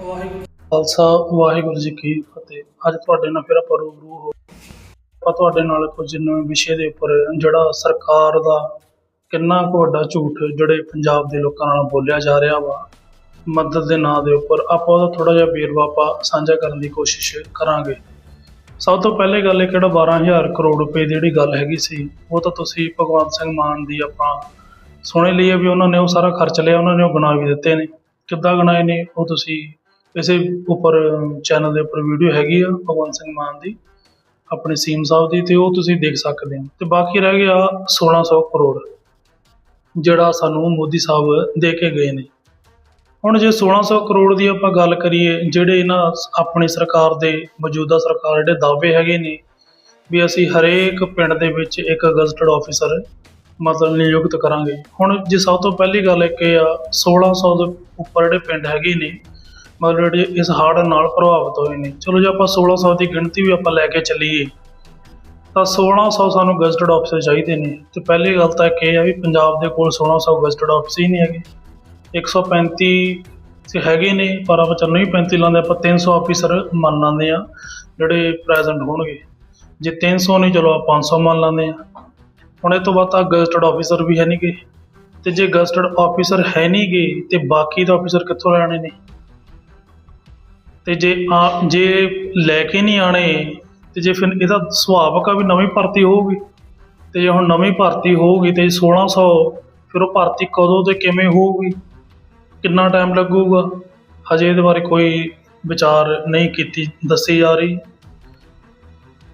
ਵਾਹਿਗੁਰੂ। ਖਾਲਸਾ, ਵਾਹਿਗੁਰੂ ਜੀ ਕੀ ਫਤਿਹ। ਅੱਜ ਤੁਹਾਡੇ ਨਾਲ ਫਿਰ ਆਪਾਂ ਰੂਬਰੂ ਹੋ ਆਪਾਂ ਤੁਹਾਡੇ ਨਾਲ ਕੁਝ ਨਵੇਂ ਵਿਸ਼ੇ ਦੇ ਉੱਪਰ ਜਿਹੜਾ ਸਰਕਾਰ ਦਾ ਕਿੰਨਾ ਕੁ ਵੱਡਾ ਝੂਠ ਜਿਹੜੇ ਪੰਜਾਬ ਦੇ ਲੋਕਾਂ ਨਾਲ ਬੋਲਿਆ ਜਾ ਰਿਹਾ ਵਾ, ਮਦਦ ਦੇ ਨਾਂ ਦੇ ਉੱਪਰ ਆਪਾਂ ਉਹਦਾ ਥੋੜਾ ਜਿਹਾ ਵੇਰਵਾ ਆਪਾਂ ਸਾਂਝਾ ਕਰਨ ਦੀ ਕੋਸ਼ਿਸ਼ ਕਰਾਂਗੇ। ਸਭ ਤੋਂ ਪਹਿਲੇ ਗੱਲ ਇਹ ਕਿਹੜਾ 12000 ਕਰੋੜ ਰੁਪਏ ਦੀ ਜਿਹੜੀ ਗੱਲ ਹੈਗੀ ਸੀ, ਉਹ ਤਾਂ ਤੁਸੀਂ ਭਗਵੰਤ ਸਿੰਘ ਮਾਨ ਦੀ ਆਪਾਂ ਸੁਣੇ ਲਈ ਵੀ ਉਹਨਾਂ ਨੇ ਉਹ ਸਾਰਾ ਖਰਚ ਲਿਆ, ਉਹਨਾਂ ਨੇ ਉਹ ਗਣਾ ਵੀ ਦਿੱਤੇ ਨੇ। ਕਿੱਦਾਂ ਗਣਾਏ ਨੇ, ਉਹ ਤੁਸੀਂ ਇਸੇ ਉੱਪਰ ਚੈਨਲ ਦੇ ਉੱਪਰ ਵੀਡੀਓ ਹੈਗੀ ਆ, ਭਗਵੰਤ ਸਿੰਘ ਮਾਨ ਦੀ, ਆਪਣੇ ਸੀਐਮ ਸਾਹਿਬ ਦੀ, ਤੇ ਉਹ ਤੁਸੀਂ ਦੇਖ ਸਕਦੇ ਹੋ। ਤੇ ਬਾਕੀ ਰਹਿ ਗਿਆ 1600 ਕਰੋੜ, ਜਿਹੜਾ ਸਾਨੂੰ ਮੋਦੀ ਸਾਹਿਬ ਦੇ ਕੇ ਗਏ ਨੇ। ਹੁਣ ਜੇ 1600 ਕਰੋੜ ਦੀ ਆਪਾਂ ਗੱਲ ਕਰੀਏ, ਜਿਹੜੇ ਇਹਨਾਂ ਆਪਣੀ ਸਰਕਾਰ ਦੇ, ਮੌਜੂਦਾ ਸਰਕਾਰ ਜਿਹੜੇ ਦਾਅਵੇ ਹੈਗੇ ਨੇ, ਵੀ ਅਸੀਂ ਹਰੇਕ ਪਿੰਡ ਦੇ ਵਿੱਚ ਇੱਕ ਗਜ਼ਟਡ ਆਫੀਸਰ ਮਤਲਬ ਨਿਯੁਕਤ ਕਰਾਂਗੇ। ਹੁਣ ਜੇ ਸਭ ਤੋਂ ਪਹਿਲੀ ਗੱਲ ਇੱਕ ਇਹ ਆ 1600 ਦੇ ਉੱਪਰ ਜਿਹੜੇ ਪਿੰਡ ਹੈਗੇ ਨੇ ਮਤਲਬ ਜਿਹੜੇ ਇਸ ਹੜ੍ਹ ਨਾਲ ਪ੍ਰਭਾਵਿਤ ਹੋਏ ਨੇ। ਚਲੋ ਜੇ, ਆਪਾਂ 1600 ਦੀ ਗਿਣਤੀ ਵੀ ਆਪਾਂ ਲੈ ਕੇ ਚੱਲੀਏ। ਤਾਂ 1600 ਸਾਨੂੰ ਗਜ਼ਟਡ ਆਫੀਸਰ ਚਾਹੀਦੇ ਨੇ। ਤੇ ਪਹਿਲੀ ਗੱਲ ਤਾਂ ਇੱਕ ਇਹ ਆ ਵੀ ਪੰਜਾਬ ਦੇ ਕੋਲ 1600 ਗਜ਼ਟਡ ਆਫੀਸਰ ਹੀ ਨਹੀਂ ਹੈਗੇ। 135 ਤੇ ਹੈਗੇ ਨੇ, ਪਰ ਆਪਾਂ ਚਲੋ ਨਹੀਂ 35 ਲਾਉਂਦੇ ਆਪਾਂ 300 ਆਫਿਸਰ ਮੰਨ ਲੈਂਦੇ ਆ, ਜਿਹੜੇ ਪ੍ਰੈਜ਼ੈਂਟ ਹੋਣਗੇ। ਜੇ 300 ਨਹੀਂ, ਚਲੋ ਆਪਾਂ 500 ਮੰਨ ਲੈਂਦੇ ਆ। ਹੁਣ ਇਹ ਤੋਂ ਬਾਅਦ ਤਾਂ ਗਜ਼ਟਡ ਆਫੀਸਰ ਵੀ ਹੈ ਨਹੀਂਗੇ ਤੇ ਜੇ ਗਜ਼ਟਡ ਆਫੀਸਰ ਹੈ ਨਹੀਂਗੇ ਤੇ ਬਾਕੀ ਦਾ ਆਫੀਸਰ ਕਿੱਥੋਂ ਲੈਣੇ ਨੇ? ਅਤੇ ਜੇ ਆ, ਜੇ ਲੈ ਕੇ ਨਹੀਂ ਆਣੇ ਤੇ ਜੇ ਫਿਰ ਇਹਦਾ ਸੁਭਾਵਿਕ ਆ ਵੀ ਨਵੀਂ ਭਰਤੀ ਹੋਊਗੀ। ਅਤੇ ਜੇ ਹੁਣ ਨਵੀਂ ਭਰਤੀ ਹੋਊਗੀ ਤਾਂ ਸੋਲ੍ਹਾਂ ਸੌ, ਫਿਰ ਉਹ ਭਰਤੀ ਕਦੋਂ ਅਤੇ ਕਿਵੇਂ ਹੋਊਗੀ? ਕਿੰਨਾ ਟਾਈਮ ਲੱਗੂਗਾ? ਹਜੇ ਇਹਦੇ ਬਾਰੇ ਕੋਈ ਵਿਚਾਰ ਨਹੀਂ ਕੀਤੀ, ਦੱਸੀ ਜਾ ਰਹੀ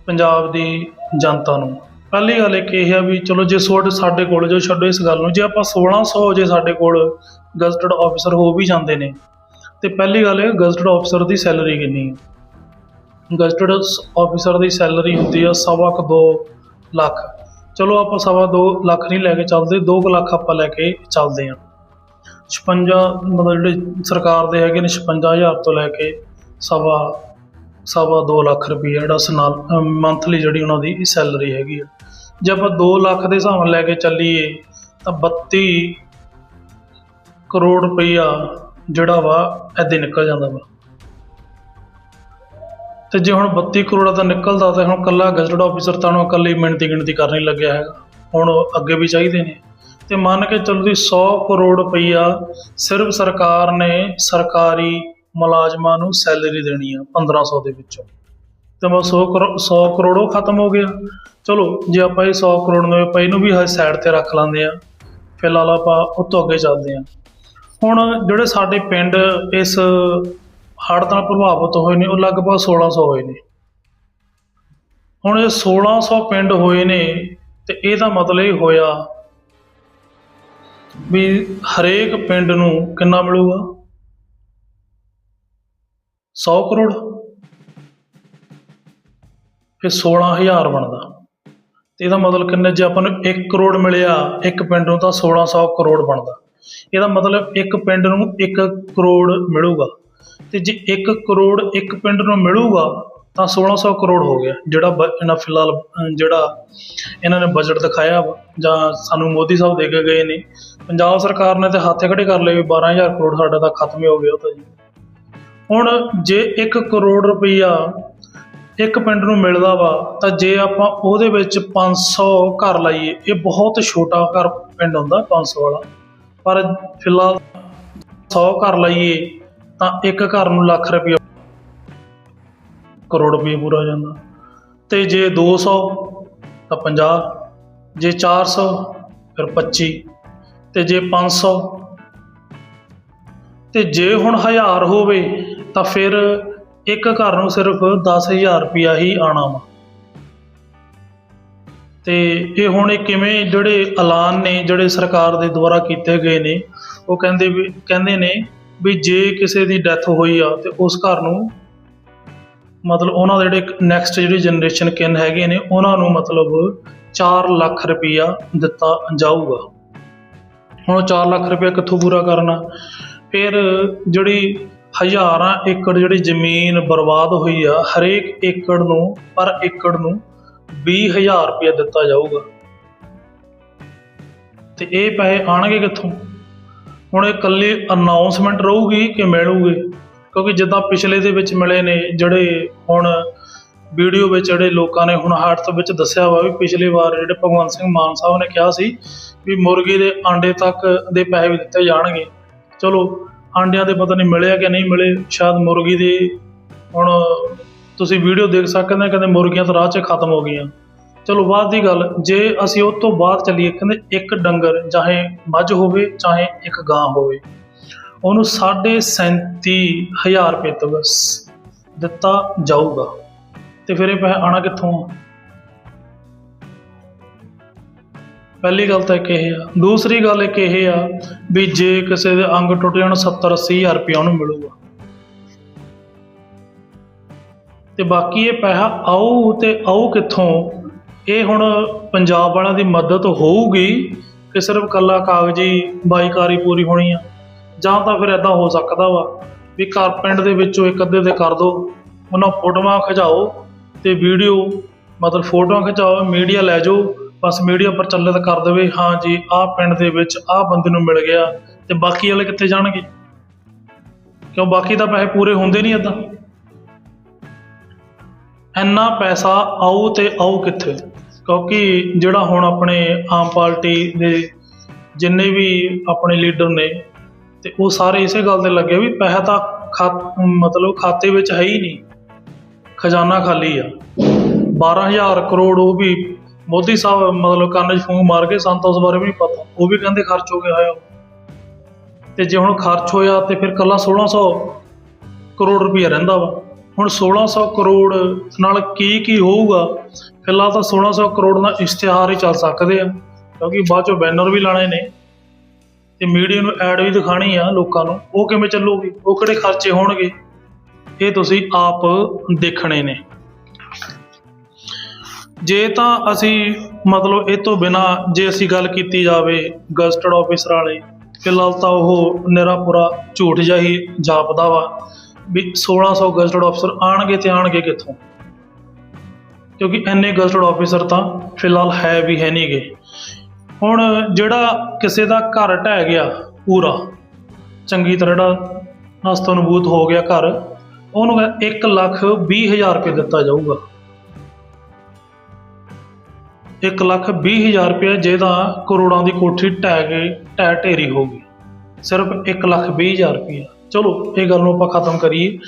ਪੰਜਾਬ ਦੀ ਜਨਤਾ ਨੂੰ। ਪਹਿਲੀ ਗੱਲ ਇੱਕ ਇਹ ਆ ਵੀ ਚਲੋ ਜੇ ਸੋਡ ਸਾਡੇ ਕੋਲ ਜੋ ਛੱਡੋ ਇਸ ਗੱਲ ਨੂੰ, ਜੇ ਆਪਾਂ 1600 ਜੇ ਸਾਡੇ ਕੋਲ ਗਜ਼ਟਡ ਆਫੀਸਰ ਹੋ ਵੀ ਜਾਂਦੇ ਨੇ ਤੇ ਪਹਿਲੀ ਗੱਲ ਇਹ, ਗਜ਼ਟਡ ਆਫੀਸਰ ਦੀ ਸੈਲਰੀ ਕਿੰਨੀ ਹੈ? ਗਜ਼ਟਡ ਆਫੀਸਰ ਦੀ ਸੈਲਰੀ ਹੁੰਦੀ ਆ ਸਵਾ ਕੁ ਦੋ ਲੱਖ। ਚਲੋ ਆਪਾਂ ਸਵਾ ਦੋ ਲੱਖ ਨਹੀਂ ਲੈ ਕੇ ਚੱਲਦੇ 2 ਲੱਖ ਆਪਾਂ ਲੈ ਕੇ ਚੱਲਦੇ ਹਾਂ। 56 ਮਤਲਬ ਜਿਹੜੇ ਸਰਕਾਰ ਦੇ ਹੈਗੇ ਨੇ 56000 ਤੋਂ ਲੈ ਕੇ ਸਵਾ ਸਵਾ ਦੋ ਲੱਖ ਰੁਪਈਆ ਜਿਹੜਾ ਸਨਾਲ ਮੰਥਲੀ ਜਿਹੜੀ ਉਹਨਾਂ ਦੀ ਸੈਲਰੀ ਹੈਗੀ ਆ। ਜੇ ਆਪਾਂ 2 ਲੱਖ ਦੇ ਹਿਸਾਬ ਨਾਲ ਲੈ ਕੇ ਚੱਲੀਏ, ਤਾਂ 32 ਕਰੋੜ ਰੁਪਈਆ ਜਿਹੜਾ ਵਾ ਏਦਾਂ ਨਿਕਲ ਜਾਂਦਾ ਵਾ। ਤੇ ਜੇ ਹੁਣ 32 ਕਰੋੜ ਦਾ ਨਿਕਲਦਾ, ਤਾਂ ਹੁਣ ਕੱਲਾ ਗਜ਼ਟਡ ਆਫੀਸਰ ਤਾਂ ਉਹਨੂੰ ਇਕੱਲੀ ਮਿਹਨਤੀ ਗਿਣਤੀ ਕਰਨੀ ਲੱਗਿਆ ਹੈਗਾ। ਹੁਣ ਅੱਗੇ ਵੀ ਚਾਹੀਦੇ ਨੇ। ਤੇ ਮੰਨ ਕੇ ਚੱਲੋ ਵੀ 100 ਕਰੋੜ ਰੁਪਈਆ ਸਿਰਫ ਸਰਕਾਰ ਨੇ ਸਰਕਾਰੀ ਮੁਲਾਜ਼ਮਾਂ ਨੂੰ ਸੈਲਰੀ ਦੇਣੀ ਆ 1500 ਦੇ ਵਿੱਚੋਂ। ਤੇ ਮੈਂ 100 ਕਰੋੜ 100 ਕਰੋੜ ਉਹ ਖਤਮ ਹੋ ਗਿਆ। ਚਲੋ, ਜੇ ਆਪਾਂ ਇਹ 100 ਕਰੋੜ ਨੂੰ, ਆਪਾਂ ਇਹਨੂੰ ਵੀ ਸਾਈਡ ਤੇ ਰੱਖ ਲਾਂਦੇ ਆ। ਫਿਲਹਾਲ ਆਪਾਂ ਉਹ ਤੋਂ ਅੱਗੇ ਚੱਲਦੇ ਆ। ਹੁਣ ਜਿਹੜੇ ਸਾਡੇ ਪਿੰਡ ਇਸ ਹੜ੍ਹ ਨਾਲ ਪ੍ਰਭਾਵਿਤ ਹੋਏ ਨੇ, ਉਹ ਲਗਭਗ 1600 ਹੋਏ ਨੇ। ਹੁਣ ਇਹ 1600 ਪਿੰਡ ਹੋਏ ਨੇ ਤੇ ਇਹਦਾ ਮਤਲਬ ਇਹ ਹੋਇਆ ਵੀ ਹਰੇਕ ਪਿੰਡ ਨੂੰ ਕਿੰਨਾ ਮਿਲੂਗਾ? 100 ਕਰੋੜ। ਫਿਰ 16000 ਬਣਦਾ। ਤੇ ਇਹਦਾ ਮਤਲਬ ਕਿੰਨੇ? ਜੇ ਆਪਾਂ ਨੂੰ 1 ਕਰੋੜ ਮਿਲਿਆ ਇੱਕ ਪਿੰਡ ਨੂੰ ਤਾਂ 1600 ਕਰੋੜ ਬਣਦਾ। ਇਹਦਾ ਮਤਲਬ ਇੱਕ ਪਿੰਡ ਨੂੰ 1 ਕਰੋੜ ਮਿਲੂਗਾ। ਤੇ ਜੇ 1 ਕਰੋੜ ਇੱਕ ਪਿੰਡ ਨੂੰ ਮਿਲੂਗਾ, ਤਾਂ 1600 ਕਰੋੜ ਹੋ ਗਿਆ, ਜਿਹੜਾ ਇਹਨਾਂ ਫਿਲਹਾਲ ਜਿਹੜਾ ਇਹਨਾਂ ਨੇ ਬਜਟ ਦਿਖਾਇਆ ਵਾ, ਜਾਂ ਸਾਨੂੰ ਮੋਦੀ ਸਾਹਿਬ ਦੇ ਕੇ ਗਏ ਨੇ। ਪੰਜਾਬ ਸਰਕਾਰ ਨੇ ਤੇ ਹੱਥ ਖੜੇ ਕਰ ਲਏ ਵੀ 12000 ਕਰੋੜ ਸਾਡਾ ਤਾਂ ਖਤਮ ਹੀ ਹੋ ਗਿਆ ਤਾਂ ਜੀ। ਹੁਣ ਜੇ 1 ਕਰੋੜ ਰੁਪਈਆ ਇੱਕ ਪਿੰਡ ਨੂੰ ਮਿਲਦਾ ਵਾ, ਤਾਂ ਜੇ ਆਪਾਂ ਉਹਦੇ ਵਿੱਚ 500 ਘਰ ਲਾਈਏ, ਇਹ ਬਹੁਤ ਛੋਟਾ ਘਰ ਪਿੰਡ ਹੁੰਦਾ 500 ਵਾਲਾ। ਪਰ ਫਿਲਹਾਲ 100 ਘਰ ਲਾਈਏ ਤਾਂ ਇੱਕ ਘਰ ਨੂੰ ਲੱਖ ਰੁਪਈਆ ਕਰੋੜ ਰੁਪਈਆ ਪੂਰਾ ਹੋ ਜਾਂਦਾ। ਤੇ ਜੇ 200 ਤਾਂ 50 ਜੇ 400 ਫਿਰ 25 ਤੇ ਜੇ 500 ਤੇ ਜੇ ਹੁਣ 1000 ਹੋਵੇ ਤਾਂ ਫਿਰ ਇੱਕ ਘਰ ਨੂੰ ਸਿਰਫ 10000 ਰੁਪਇਆ ਹੀ ਆਣਾ ਵਾ। ਤੇ ਇਹ ਹੁਣ ਇਹ ਕਿਵੇਂ ਜਿਹੜੇ ਐਲਾਨ ਨੇ, ਜਿਹੜੇ ਸਰਕਾਰ ਦੇ ਦੁਆਰਾ ਕੀਤੇ ਗਏ ਨੇ, ਉਹ ਕਹਿੰਦੇ ਵੀ, ਕਹਿੰਦੇ ਨੇ ਵੀ ਜੇ ਕਿਸੇ ਦੀ ਡੈਥ ਹੋਈ ਆ ਤੇ ਉਸ ਘਰ ਨੂੰ ਮਤਲਬ ਉਹਨਾਂ ਦੇ ਜਿਹੜੇ ਨੈਕਸਟ ਜਿਹੜੀ ਜਨਰੇਸ਼ਨ ਕਿਨ ਹੈਗੇ ਨੇ, ਉਹਨਾਂ ਨੂੰ ਮਤਲਬ 4 ਲੱਖ ਰੁਪਇਆ ਦਿੱਤਾ ਜਾਊਗਾ। ਹੁਣ 4 ਲੱਖ ਰੁਪਇਆ ਕਿੱਥੋਂ ਪੂਰਾ ਕਰਨਾ? ਫਿਰ ਜਿਹੜੀ ਹਜ਼ਾਰਾਂ ਏਕੜ ਜਿਹੜੀ ਜ਼ਮੀਨ ਬਰਬਾਦ ਹੋਈ ਆ, ਹਰੇਕ ਏਕੜ ਨੂੰ ਪਰ ਏਕੜ ਨੂੰ 20000 ਰੁਪਇਆ ਦਿੱਤਾ ਜਾਊਗਾ। ਤੇ ਇਹ ਪੈਸੇ ਆਣਗੇ ਕਿੱਥੋਂ? ਹੁਣ ਇਹ ਇਕੱਲੀ ਅਨਾਉਂਸਮੈਂਟ ਰਹੂਗੀ ਕਿ ਮਿਲੂਗੇ? ਕਿਉਂਕਿ ਜਿੱਦਾਂ ਪਿਛਲੇ ਦੇ ਵਿੱਚ ਮਿਲੇ ਨੇ, ਜਿਹੜੇ ਹੁਣ ਵੀਡੀਓ ਵਿੱਚ ਜਿਹੜੇ ਲੋਕਾਂ ਨੇ ਹੁਣ ਹਾਰਟ ਵਿੱਚ ਦੱਸਿਆ ਵਾ ਵੀ ਪਿਛਲੇ ਵਾਰ ਜਿਹੜੇ ਭਗਵੰਤ ਸਿੰਘ ਮਾਨ ਸਾਹਿਬ ਨੇ ਕਿਹਾ ਸੀ ਵੀ ਮੁਰਗੀ ਦੇ ਆਂਡੇ ਤੱਕ ਦੇ ਪੈਸੇ ਵੀ ਦਿੱਤੇ ਜਾਣਗੇ। ਚਲੋ, ਆਂਡਿਆਂ ਦੇ ਪਤਾ ਨਹੀਂ ਮਿਲਿਆ ਕਿ ਨਹੀਂ ਮਿਲੇ, ਸ਼ਾਇਦ ਮੁਰਗੀ ਦੇ ਹੁਣ ਤੁਸੀਂ ਵੀਡੀਓ ਦੇਖ ਸਕਦੇ ਹੋ, ਕਹਿੰਦੇ ਮੁਰਗੀਆਂ ਤਾਂ ਰਾਹ 'ਚ ਖਤਮ ਹੋ ਗਈਆਂ। ਚਲੋ, ਬਾਅਦ ਦੀ ਗੱਲ, ਜੇ ਅਸੀਂ ਉਸ ਤੋਂ ਬਾਅਦ ਚੱਲੀਏ, ਕਹਿੰਦੇ ਇੱਕ ਡੰਗਰ ਚਾਹੇ ਮੱਝ ਹੋਵੇ, ਚਾਹੇ ਇੱਕ ਗਾਂ ਹੋਵੇ, ਉਹਨੂੰ 37000 ਰੁਪਏ ਤੋਂ ਸ- ਦਿੱਤਾ ਜਾਊਗਾ। ਤੇ ਫਿਰ ਇਹ ਪੈਸਾ ਆਣਾ ਕਿੱਥੋਂ ਆ? ਪਹਿਲੀ ਗੱਲ ਤਾਂ ਇੱਕ ਇਹ ਆ। ਦੂਸਰੀ ਗੱਲ ਇੱਕ ਇਹ ਆ ਵੀ ਜੇ ਕਿਸੇ ਦੇ ਅੰਗ ਟੁੱਟ ਜਾਣ 70 80000 ਰੁਪਏ ਉਹਨੂੰ ਮਿਲੂਗਾ। ਤੇ ਬਾਕੀ ਇਹ ਪੈਸਾ ਆਊ ਤੇ ਆਊ ਕਿੱਥੋਂ? ਇਹ ਹੁਣ ਪੰਜਾਬ ਵਾਲਿਆਂ ਦੀ ਮਦਦ ਹੋਊਗੀ ਕਿ ਸਿਰਫ ਕੱਲਾ ਕਾਗਜ਼ੀ ਬਾਈਕਾਰੀ ਪੂਰੀ ਹੋਣੀ ਆ? ਜਾਂ ਤਾਂ ਫਿਰ ਐਦਾਂ ਹੋ ਸਕਦਾ ਵਾ ਵੀ ਘਰ ਪਿੰਡ ਦੇ ਵਿੱਚੋਂ ਇੱਕ ਅੱਧੇ ਦੇ ਕਰ ਦੋ, ਉਹਨਾਂ ਫੋਟੋਆਂ ਖਿਚਾਓ ਤੇ ਵੀਡੀਓ, ਮਤਲਬ ਫੋਟੋਆਂ ਖਿਚਾਓ, ਮੀਡੀਆ ਲੈ ਜਾਓ, ਬਸ ਮੀਡੀਆ ਪ੍ਰਚਲਿਤ ਕਰ ਦੇਵੇ, ਹਾਂ ਜੀ, ਆਹ ਪਿੰਡ ਦੇ ਵਿੱਚ ਆਹ ਬੰਦੇ ਨੂੰ ਮਿਲ ਗਿਆ ਤੇ ਬਾਕੀ ਵਾਲੇ ਕਿੱਥੇ ਜਾਣਗੇ? ਕਿਉਂ ਬਾਕੀ ਤਾਂ ਪੈਸੇ ਪੂਰੇ ਹੁੰਦੇ ਨਹੀਂ ਏਦਾਂ? ਇੰਨਾ ਪੈਸਾ ਆਊ ਤੇ ਆਊ ਕਿੱਥੇ? ਕਿਉਂਕਿ ਜਿਹੜਾ ਹੁਣ ਆਪਣੇ ਆਮ ਪਾਰਟੀ ਦੇ ਜਿੰਨੇ ਵੀ ਆਪਣੇ ਲੀਡਰ ਨੇ ਤੇ ਉਹ ਸਾਰੇ ਇਸੇ ਗੱਲ ਤੇ ਲੱਗੇ ਵੀ ਪੈਸਾ ਤਾਂ ਖਾ, ਮਤਲਬ ਖਾਤੇ ਵਿੱਚ ਹੈ ਹੀ ਨਹੀਂ। ਖਜ਼ਾਨਾ ਖਾਲੀ ਆ। 12000 ਕਰੋੜ ਉਹ ਵੀ ਮੋਦੀ ਸਾਹਿਬ ਮਤਲਬ ਕੰਨ 'ਚ ਫੂੰਕ ਮਾਰ ਕੇ ਸਾਨੂੰ ਤਾਂ ਉਸ ਬਾਰੇ ਵੀ ਨਹੀਂ ਪਤਾ। ਉਹ ਵੀ ਕਹਿੰਦੇ ਖਰਚ ਹੋ ਗਿਆ ਹੋਇਆ। ਤੇ ਜੇ ਹੁਣ ਖਰਚ ਹੋਇਆ ਤੇ ਫਿਰ ਕੱਲਾ 1600 ਕਰੋੜ ਰੁਪਇਆ ਰਹਿੰਦਾ ਵਾ। ਹੁਣ 1600 ਕਰੋੜ ਨਾਲ ਕੀ ਕੀ ਹੋਊਗਾ? ਫਿਲਹਾਲ ਤਾਂ 1600 ਕਰੋੜ ਨਾਲ ਇਸ਼ਤਿਹਾਰ ਹੀ ਚੱਲ ਸਕਦੇ ਆ, ਕਿਉਂਕਿ ਬਾਅਦ ਚੋਂ ਬੈਨਰ ਵੀ ਲਾਣੇ ਨੇ। ਤੇ ਮੀਡੀਆ ਨੂੰ ਐਡ ਵੀ ਦਿਖਾਣੀ ਆ ਲੋਕਾਂ ਨੂੰ। ਉਹ ਕਿਵੇਂ ਚੱਲੂਗੀ? ਉਹ ਕਿਹੜੇ ਖਰਚੇ ਹੋਣਗੇ? ਇਹ ਤੁਸੀਂ ਆਪ ਦੇਖਣੇ ਨੇ। ਜੇ ਤਾਂ ਅਸੀਂ ਮਤਲਬ ਇਹ ਤੋਂ ਬਿਨਾ ਜੇ ਅਸੀਂ ਗੱਲ ਕੀਤੀ ਜਾਵੇ ਗਜ਼ਟਡ ਆਫਿਸਰ ਵਾਲੇ, ਫਿਲਹਾਲ ਤਾਂ ਉਹ ਨਿਰਾਪੁਰਾ ਝੂਠ ਜਿਹਾ ਹੀ ਜਾਪਦਾ ਵਾ। ਵੀ 1600 ਗਜ਼ਟਡ ਆਫਿਸਰ ਆਣਗੇ ਤੇ ਆਣਗੇ ਕਿੱਥੋਂ? ਕਿਉਂਕਿ ਐਨੇ ਗਜ਼ਟਡ ਆਫਿਸਰ ਤਾਂ ਫਿਲਹਾਲ ਹੈ ਵੀ ਹੈ ਨਹੀਂਗੇ ਹੁਣ ਜਿਹੜਾ ਕਿਸੇ ਦਾ ਘਰ ਢਹਿ ਗਿਆ ਪੂਰਾ, ਚੰਗੀ ਤਰ੍ਹਾਂ ਜਿਹੜਾ ਨਸਤ ਅਨੁਭੂਤ ਹੋ ਗਿਆ ਘਰ, ਉਹਨੂੰ 1 ਲੱਖ 20 ਹਜ਼ਾਰ ਰੁਪਏ ਦਿੱਤਾ ਜਾਊਗਾ। 1 ਲੱਖ 20 ਹਜ਼ਾਰ ਰੁਪਏ ਜਿਹਦਾ ਕਰੋੜਾਂ ਦੀ ਕੋਠੀ ਢਹਿ ਗਈ ਢਹਿ ਢੇਰੀ ਹੋ ਗਈ। ਸਿਰਫ 1 ਲੱਖ 20 ਹਜ਼ਾਰ ਰੁਪਏ। ਚਲੋ, ਇਹ ਗੱਲ ਨੂੰ ਆਪਾਂ ਖਤਮ ਕਰੀਏ।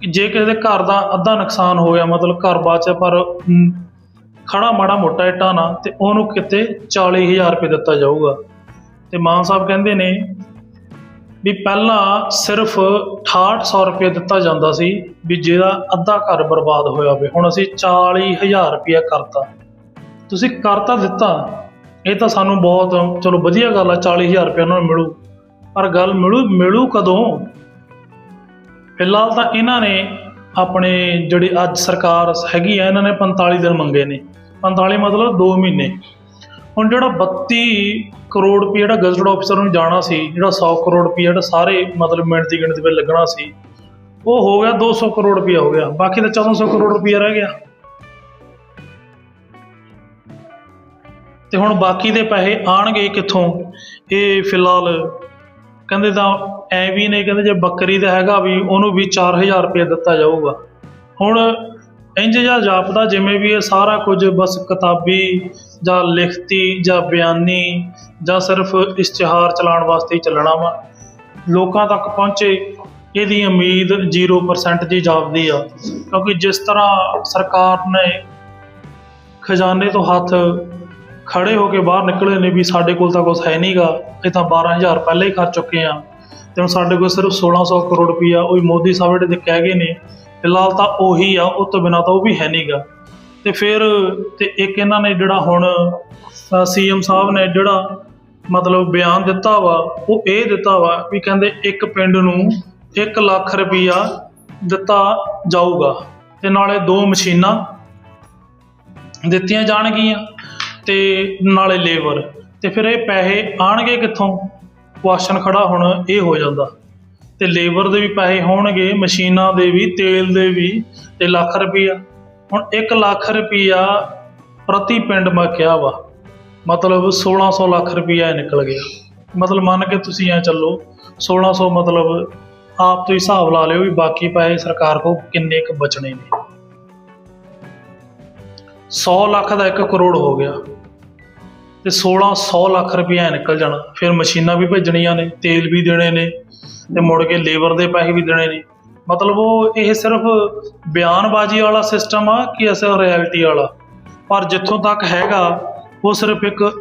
ਕਿ ਜੇ ਕਿਸੇ ਦੇ ਘਰ ਦਾ ਅੱਧਾ ਨੁਕਸਾਨ ਹੋਇਆ, ਮਤਲਬ ਘਰ ਬਾਅਦ ਚ, ਪਰ ਖੜਾ ਮਾੜਾ ਮੋਟਾ ਇੱਟਾਂ ਨਾ, ਤੇ ਉਹਨੂੰ ਕਿਤੇ 40000 ਰੁਪਏ ਦਿੱਤਾ ਜਾਊਗਾ। ਤੇ ਮਾਨ ਸਾਹਿਬ ਕਹਿੰਦੇ ਨੇ ਵੀ ਪਹਿਲਾਂ ਸਿਰਫ 6800 ਰੁਪਏ ਦਿੱਤਾ ਜਾਂਦਾ ਸੀ ਵੀ ਜਿਹਦਾ ਅੱਧਾ ਘਰ ਬਰਬਾਦ ਹੋਇਆ ਹੋਵੇ। ਹੁਣ ਅਸੀਂ 40000 ਰੁਪਏ ਕਰਤਾ। ਤੁਸੀਂ ਕਰਤਾ ਦਿੱਤਾ। ਇਹ ਤਾਂ ਸਾਨੂੰ ਬਹੁਤ, ਚਲੋ ਵਧੀਆ ਗੱਲ ਆ 40000 ਰੁਪਏ ਉਹਨਾਂ ਨੂੰ ਮਿਲੂ। ਪਰ ਗੱਲ ਮਿਲੂ ਮਿਲੂ ਕਦੋਂ? ਫਿਲਹਾਲ ਤਾਂ ਇਹਨਾਂ ਨੇ ਆਪਣੇ ਜਿਹੜੇ ਅੱਜ ਸਰਕਾਰ ਹੈਗੀ ਆ, ਇਹਨਾਂ ਨੇ 45 ਦਿਨ ਮੰਗੇ ਨੇ। 45 ਮਤਲਬ 2 ਮਹੀਨੇ। ਹੁਣ ਜਿਹੜਾ 32 ਕਰੋੜ ਰੁਪਏ ਜਿਹੜਾ ਗਜ਼ਟਡ ਆਫਿਸਰ ਨੂੰ ਜਾਣਾ ਸੀ, ਜਿਹੜਾ 100 ਕਰੋੜ ਰੁਪਏ ਜਿਹੜਾ ਸਾਰੇ ਮਤਲਬ ਮਿੰਟ ਦੀ ਗਿਣਤੀ ਵਿੱਚ ਲੱਗਣਾ ਸੀ, ਉਹ ਹੋ ਗਿਆ 200 ਕਰੋੜ ਰੁਪਏ ਹੋ ਗਿਆ। ਬਾਕੀ ਤਾਂ 1400 ਕਰੋੜ ਰੁਪਏ ਰਹਿ ਗਿਆ। ਤੇ ਹੁਣ ਬਾਕੀ ਦੇ ਪੈਸੇ ਆਣਗੇ ਕਿੱਥੋਂ? ਇਹ ਫਿਲਹਾਲ ਕਹਿੰਦੇ ਤਾਂ ਐ ਵੀ ਨਹੀਂ ਕਹਿੰਦੇ ਜੇ ਬੱਕਰੀ ਦਾ ਹੈਗਾ ਵੀ ਉਹਨੂੰ ਵੀ 4000 ਰੁਪਏ ਦਿੱਤਾ ਜਾਊਗਾ। ਹੁਣ ਇੰਜ ਜਿਹਾ ਜਾਪਦਾ ਜਿਵੇਂ ਵੀ ਇਹ ਸਾਰਾ ਕੁਝ ਬਸ ਕਿਤਾਬੀ ਜਾਂ ਲਿਖਤੀ ਜਾਂ ਬਿਆਨੀ ਜਾਂ ਸਿਰਫ ਇਸ਼ਤਿਹਾਰ ਚਲਾਉਣ ਵਾਸਤੇ ਹੀ ਚੱਲਣਾ ਵਾ। ਲੋਕਾਂ ਤੱਕ ਪਹੁੰਚੇ, ਇਹਦੀ ਉਮੀਦ 0% ਜੀ ਜਾਪਦੀ ਆ। ਕਿਉਂਕਿ ਜਿਸ ਤਰ੍ਹਾਂ ਸਰਕਾਰ ਨੇ ਖਜ਼ਾਨੇ ਤੋਂ ਹੱਥ ਖੜੇ ਹੋ ਕੇ ਬਾਹਰ ਨਿਕਲੇ ਨੇ ਵੀ ਸਾਡੇ ਕੋਲ ਤਾਂ ਕੁਝ ਹੈ ਨਹੀਂਗਾ ਇਹ ਤਾਂ 12000 ਪਹਿਲਾਂ ਹੀ ਖਰਚ ਚੁੱਕੇ ਆ ਤੇ ਹੁਣ ਸਾਡੇ ਕੋਲ ਸਿਰਫ 1600 ਕਰੋੜ ਰੁਪਈਆ ਉਹ ਵੀ ਮੋਦੀ ਸਾਹਿਬ ਜਿਹੜੇ ਤੇ ਕਹਿ ਗਏ ਨੇ, ਫਿਲਹਾਲ ਤਾਂ ਉਹੀ ਆ, ਉਹ ਤੋਂ ਬਿਨਾ ਤਾਂ ਉਹ ਵੀ ਹੈ ਨਹੀਂਗਾ। ਤੇ ਫਿਰ, ਤੇ ਇੱਕ ਇਹਨਾਂ ਨੇ ਜਿਹੜਾ ਹੁਣ ਸੀਐਮ ਸਾਹਿਬ ਨੇ ਜਿਹੜਾ ਮਤਲਬ ਬਿਆਨ ਦਿੱਤਾ ਵਾ, ਉਹ ਇਹ ਦਿੱਤਾ ਵਾ ਵੀ ਕਹਿੰਦੇ ਇੱਕ ਪਿੰਡ ਨੂੰ 1 ਲੱਖ ਰੁਪਈਆ ਦਿੱਤਾ ਜਾਊਗਾ। ਤੇ ਨਾਲੇ ਦੋ ਮਸ਼ੀਨਾਂ ਦਿੱਤੀਆਂ ਜਾਣਗੀਆਂ। ਤੇ ਨਾਲੇ ਲੇਬਰ ਤੇ ਫਿਰ ਇਹ ਪੈਸੇ ਆਣਗੇ ਕਿੱਥੋਂ? ਕੁਐਸਚਨ ਖੜਾ ਹੁਣ ਇਹ ਹੋ ਜਾਂਦਾ। ਤੇ ਲੇਬਰ ਦੇ ਵੀ ਪੈਸੇ ਹੋਣਗੇ, ਮਸ਼ੀਨਾਂ ਦੇ ਵੀ, ਤੇਲ ਦੇ ਵੀ, ਤੇ ਲੱਖ ਰੁਪਈਆ। ਹੁਣ 1 ਲੱਖ ਰੁਪਈਆ ਪ੍ਰਤੀ ਪਿੰਡ ਮੈਂ ਕਿਹਾ ਵਾ। ਮਤਲਬ 1600 ਲੱਖ ਰੁਪਈਆ ਨਿਕਲ ਗਿਆ। ਮਤਲਬ ਮੰਨ ਕੇ ਤੁਸੀਂ ਐ ਚੱਲੋ 1600 ਮਤਲਬ ਆਪ ਤੋਂ ਹਿਸਾਬ ਲਾ ਲਿਓ ਵੀ ਬਾਕੀ ਪੈਸੇ ਸਰਕਾਰ ਕੋਲ ਕਿੰਨੇ ਕੁ ਬਚਣੇ ਨੇ। 100 ਲੱਖ ਦਾ 1 ਕਰੋੜ ਹੋ ਗਿਆ। ਤੇ 1600 ਲੱਖ ਰੁਪਇਆ ਨਿਕਲ ਜਾਣਾ। ਫਿਰ ਮਸ਼ੀਨਾਂ ਵੀ ਭੇਜਣੀਆਂ ਨੇ, ਤੇਲ ਵੀ ਦੇਣੇ ਨੇ, ਤੇ ਮੁੜ ਕੇ ਲੇਬਰ ਦੇ ਪੈਸੇ ਵੀ ਦੇਣੇ ਨੇ। ਮਤਲਬ ਉਹ, ਇਹ ਸਿਰਫ ਬਿਆਨਬਾਜ਼ੀ ਵਾਲਾ ਸਿਸਟਮ ਆ ਕਿ ਅਸਲ ਰਿਐਲਿਟੀ ਵਾਲਾ? ਪਰ ਜਿੱਥੋਂ ਤੱਕ ਹੈਗਾ, ਉਹ ਸਿਰਫ ਇੱਕ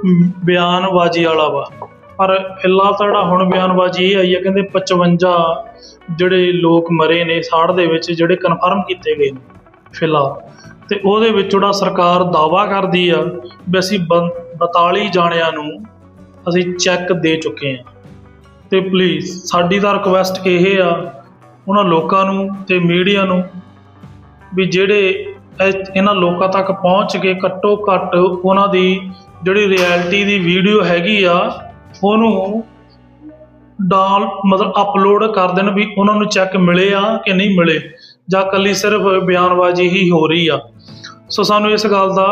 ਬਿਆਨਬਾਜ਼ੀ ਵਾਲਾ ਵਾ। ਪਰ ਫਿਲਹਾਲ ਤਾਂ ਜਿਹੜਾ ਹੁਣ ਬਿਆਨਬਾਜ਼ੀ ਇਹ ਆਈ ਹੈ ਕਹਿੰਦੇ 55 ਜਿਹੜੇ ਲੋਕ ਮਰੇ ਨੇ, ਸਾੜ ਦੇ ਵਿੱਚ ਜਿਹੜੇ ਕਨਫਰਮ ਕੀਤੇ ਗਏ ਨੇ, ਫਿਲਹਾਲ। ਤੇ ਉਹਦੇ ਵਿੱਚ ਜਿਹੜਾ ਸਰਕਾਰ ਦਾਵਾ ਕਰਦੀ ਆ ਵੀ ਅਸੀਂ ਬੰ- 42 ਜਾਣਿਆਂ ਨੂੰ ਅਸੀਂ ਚੈੱਕ ਦੇ ਚੁੱਕੇ ਹਾਂ। ਤੇ ਪਲੀਜ਼ ਸਾਡੀ ਤਾਂ ਰਿਕੁਐਸਟ ਇਹ ਆ, ਉਹਨਾਂ ਲੋਕਾਂ ਨੂੰ ਤੇ ਮੀਡੀਆ ਨੂੰ ਵੀ ਜਿਹੜੇ ਇਹਨਾਂ ਲੋਕਾਂ ਤੱਕ ਪਹੁੰਚ ਕੇ ਘੱਟੋ ਘੱਟ ਉਹਨਾਂ ਦੀ ਜਿਹੜੀ ਰਿਐਲਿਟੀ ਦੀ ਵੀਡੀਓ ਹੈਗੀ ਆ, ਉਹਨੂੰ ਡਾਲ ਮਤਲਬ ਅਪਲੋਡ ਕਰ ਦੇਣ ਵੀ ਉਹਨਾਂ ਨੂੰ ਚੈੱਕ ਮਿਲੇ ਆ ਕਿ ਨਹੀਂ ਮਿਲੇ। ਜਾਂ ਕੱਲੀ ਸਿਰਫ ਬਿਆਨਬਾਜ਼ੀ ਹੀ ਹੋ ਰਹੀ ਆ। ਸੋ ਸਾਨੂੰ ਇਸ ਗੱਲ ਦਾ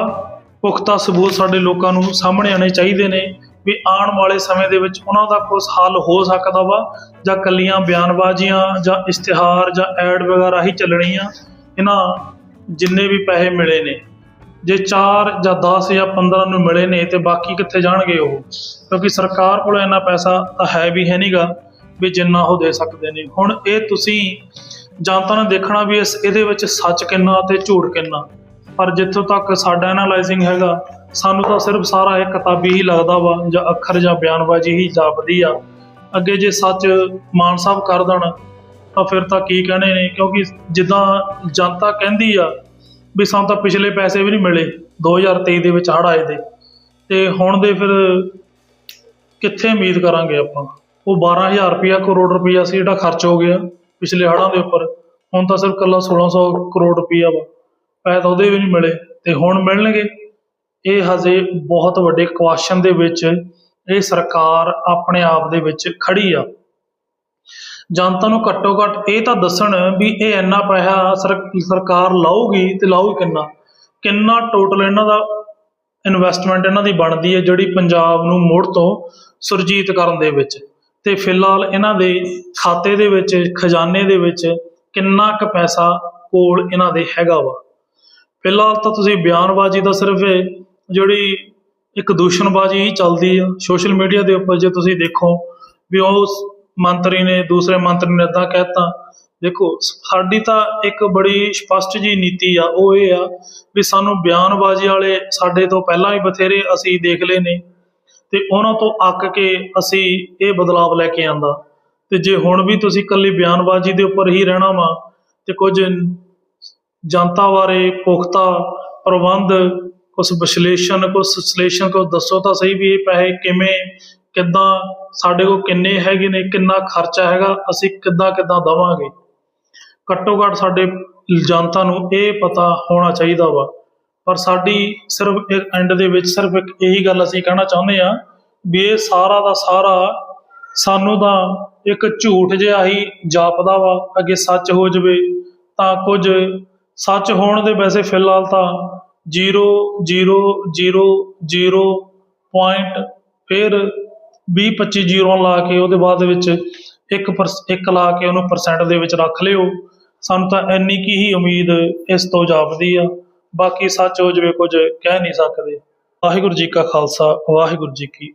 ਪੁਖਤਾ ਸਬੂਤ ਸਾਡੇ ਲੋਕਾਂ ਨੂੰ ਸਾਹਮਣੇ ਆਣੇ ਚਾਹੀਦੇ ਨੇ ਵੀ ਆਉਣ ਵਾਲੇ ਸਮੇਂ ਦੇ ਵਿੱਚ ਉਹਨਾਂ ਦਾ ਕੁਝ ਹੱਲ ਹੋ ਸਕਦਾ ਵਾ, ਜਾਂ ਕੱਲੀਆਂ ਬਿਆਨਬਾਜ਼ੀਆਂ, ਜਾਂ ਇਸ਼ਤਿਹਾਰ, ਜਾਂ ਐਡ ਵਗੈਰਾ ਹੀ ਚੱਲਣੀਆਂ, ਇਹਨਾਂ ਜਿੰਨੇ ਵੀ ਪੈਸੇ ਮਿਲੇ ਨੇ, ਜੇ 4 ਜਾਂ 10 ਜਾਂ 15 ਨੂੰ ਮਿਲੇ ਨੇ ਤੇ ਬਾਕੀ ਕਿੱਥੇ ਜਾਣਗੇ ਉਹ? ਕਿਉਂਕਿ ਸਰਕਾਰ ਕੋਲ ਇੰਨਾ ਪੈਸਾ ਤਾਂ ਹੈ ਵੀ ਹੈ ਨਹੀਂਗਾ ਵੀ ਜਿੰਨਾ ਉਹ ਦੇ ਸਕਦੇ ਨੇ। ਹੁਣ ਇਹ ਤੁਸੀਂ ਜਨਤਾ ਨੇ ਦੇਖਣਾ ਵੀ ਇਸ ਇਹਦੇ ਵਿੱਚ ਸੱਚ ਕਿੰਨਾ ਤੇ ਝੂਠ ਕਿੰਨਾ। ਪਰ ਜਿੱਥੋਂ ਤੱਕ ਸਾਡਾ ਐਨਾਲਾਈਜ਼ਿੰਗ ਹੈਗਾ, ਸਾਨੂੰ ਤਾਂ ਸਿਰਫ ਸਾਰਾ ਇਹ ਕਿਤਾਬੀ ਹੀ ਲੱਗਦਾ ਵਾ, ਜਾਂ ਅੱਖਰ ਜਾਂ ਬਿਆਨਬਾਜ਼ੀ ਹੀ ਜਾਪਦੀ ਆ। ਅੱਗੇ ਜੇ ਸੱਚ ਮਾਨ ਸਾਹਿਬ ਕਰ ਦੇਣ, ਤਾਂ ਫਿਰ ਤਾਂ ਕੀ ਕਹਿਣੇ ਨੇ? ਕਿਉਂਕਿ ਜਿੱਦਾਂ ਜਨਤਾ ਕਹਿੰਦੀ ਆ ਵੀ ਸਾਨੂੰ ਤਾਂ ਪਿਛਲੇ ਪੈਸੇ ਵੀ ਨਹੀਂ ਮਿਲੇ 2023 ਦੇ ਵਿੱਚ ਹੜ੍ਹ ਆਏ ਦੇ। ਤੇ ਹੁਣ ਦੇ ਫਿਰ ਕਿੱਥੇ ਉਮੀਦ ਕਰਾਂਗੇ ਆਪਾਂ? ਉਹ 12000 ਰੁਪਇਆ, ਕਰੋੜ ਰੁਪਇਆ ਸੀ ਜਿਹੜਾ ਖਰਚ ਹੋ ਗਿਆ ਪਿਛਲੇ ਹੜ੍ਹਾਂ ਦੇ ਉੱਪਰ। ਹੁਣ ਤਾਂ ਸਿਰਫ ਕੱਲਾ 1600 ਕਰੋੜ ਰੁਪਇਆ ਵਾ। ਪੈਸੇ ਤਾਂ ਉਹਦੇ ਵੀ ਨਹੀਂ ਮਿਲੇ ਤੇ ਹੁਣ ਮਿਲਣਗੇ। ਇਹ ਹਜੇ ਬਹੁਤ ਵੱਡੇ ਕੁਐਸਚਨ ਦੇ ਵਿੱਚ ਇਹ ਸਰਕਾਰ ਆਪਣੇ ਆਪ ਦੇ ਵਿੱਚ ਖੜੀ ਆ। ਜਨਤਾ ਨੂੰ ਘੱਟੋ ਘੱਟ ਇਹ ਤਾਂ ਦੱਸਣ ਵੀ ਇਹ ਇੰਨਾ ਪੈਸਾ ਸਰਕਾਰ ਲਾਊਗੀ ਤੇ ਲਾਊ ਕਿੰਨਾ? ਕਿੰਨਾ ਟੋਟਲ ਇਹਨਾਂ ਦਾ ਇਨਵੈਸਟਮੈਂਟ ਇਹਨਾਂ ਦੀ ਬਣਦੀ ਹੈ ਜਿਹੜੀ ਪੰਜਾਬ ਨੂੰ ਮੁੜ ਤੋਂ ਸੁਰਜੀਤ ਕਰਨ ਦੇ ਵਿੱਚ? ਤੇ ਫਿਲਹਾਲ ਇਹਨਾਂ ਦੇ ਖਾਤੇ ਦੇ ਵਿੱਚ, ਖਜ਼ਾਨੇ ਦੇ ਵਿੱਚ ਕਿੰਨਾ ਕੁ ਪੈਸਾ ਕੋਲ ਇਹਨਾਂ ਦੇ ਹੈਗਾ ਵਾ? ਫਿਲਹਾਲ ਤਾਂ ਤੁਸੀਂ ਬਿਆਨਬਾਜ਼ੀ ਦਾ ਸਿਰਫ ਜਿਹੜੀ ਇੱਕ ਦੂਸ਼ਣਬਾਜ਼ੀ ਹੀ ਚੱਲਦੀ ਆ, ਸੋਸ਼ਲ ਮੀਡੀਆ ਦੇ ਉੱਪਰ ਜੇ ਤੁਸੀਂ ਦੇਖੋ ਵੀ ਉਹ ਮੰਤਰੀ ਨੇ, ਦੂਸਰੇ ਮੰਤਰੀ ਨੇ ਇਦਾਂ ਕਹਿਤਾ। ਦੇਖੋ, ਸਾਡੀ ਤਾਂ ਇੱਕ ਬੜੀ ਸਪਸ਼ਟ ਜੀ ਨੀਤੀ ਆ, ਉਹ ਇਹ ਆ ਵੀ ਸਾਨੂੰ ਬਿਆਨਬਾਜ਼ੀ ਵਾਲੇ ਸਾਡੇ ਤੋਂ ਪਹਿਲਾਂ ਹੀ ਬਥੇਰੇ ਅਸੀਂ ਦੇਖ ਲਏ ਨੇ ਤੇ ਉਹਨਾਂ ਤੋਂ ਅੱਕ ਕੇ ਅਸੀਂ ਇਹ ਬਦਲਾਵ ਲੈ ਕੇ ਆਂਦਾ। ਤੇ ਜੇ ਹੁਣ ਵੀ ਤੁਸੀਂ ਇਕੱਲੀ ਬਿਆਨਬਾਜ਼ੀ ਦੇ ਉੱਪਰ ਹੀ ਰਹਿਣਾ ਵਾ ਤੇ ਕੁਝ ਜਨਤਾ ਬਾਰੇ ਪੁਖਤਾ ਪ੍ਰਬੰਧ ਕੁਝ ਵਿਸ਼ਲੇਸ਼ਣ ਕੁਝ ਵਿਸ਼ਲੇਸ਼ਣ ਕੁਝ ਦੱਸੋ ਤਾਂ ਸਹੀ ਵੀ ਇਹ ਪੈਸੇ ਕਿਵੇਂ, ਕਿੱਦਾਂ, ਸਾਡੇ ਕੋਲ ਕਿੰਨੇ ਹੈਗੇ ਨੇ, ਕਿੰਨਾ ਖਰਚਾ ਹੈਗਾ, ਅਸੀਂ ਕਿੱਦਾਂ ਕਿੱਦਾਂ ਦਵਾਂਗੇ। ਘੱਟੋ ਘੱਟ ਸਾਡੇ ਜਨਤਾ ਨੂੰ ਇਹ ਪਤਾ ਹੋਣਾ ਚਾਹੀਦਾ ਵਾ। ਪਰ ਸਾਡੀ ਸਿਰਫ ਇੱਕ ਐਂਡ ਦੇ ਵਿੱਚ ਸਿਰਫ ਇੱਕ ਇਹੀ ਗੱਲ ਅਸੀਂ ਕਹਿਣਾ ਚਾਹੁੰਦੇ ਆ ਵੀ ਇਹ ਸਾਰਾ ਦਾ ਸਾਰਾ ਸਾਨੂੰ ਤਾਂ ਇੱਕ ਝੂਠ ਜਿਹਾ ਹੀ ਜਾਪਦਾ ਵਾ, ਅੱਗੇ ਸੱਚ ਹੋ ਜਵੇ ਤਾਂ ਕੁਝ ਸੱਚ ਹੋਣ ਦੇ ਵੈਸੇ ਫਿਲਹਾਲ ਤਾਂ 0.000 ਪੁਆਇੰਟ ਫਿਰ 20 25 ਜ਼ੀਰੋ ਲਾ ਕੇ ਉਹਦੇ ਬਾਅਦ ਵਿੱਚ 1 ਇੱਕ ਲਾ ਕੇ ਉਹਨੂੰ ਪਰਸੈਂਟ ਦੇ ਵਿੱਚ ਰੱਖ ਲਿਓ। ਸਾਨੂੰ ਤਾਂ ਇੰਨੀ ਕੀ ਹੀ ਉਮੀਦ ਇਸ ਤੋਂ ਜਾਪਦੀ ਆ। ਬਾਕੀ ਸੱਚ ਹੋ ਜਵੇ ਕੁਝ ਕਹਿ ਨਹੀਂ ਸਕਦੇ। ਵਾਹਿਗੁਰੂ ਜੀ ਕਾ ਖਾਲਸਾ, ਵਾਹਿਗੁਰੂ ਜੀ ਕੀ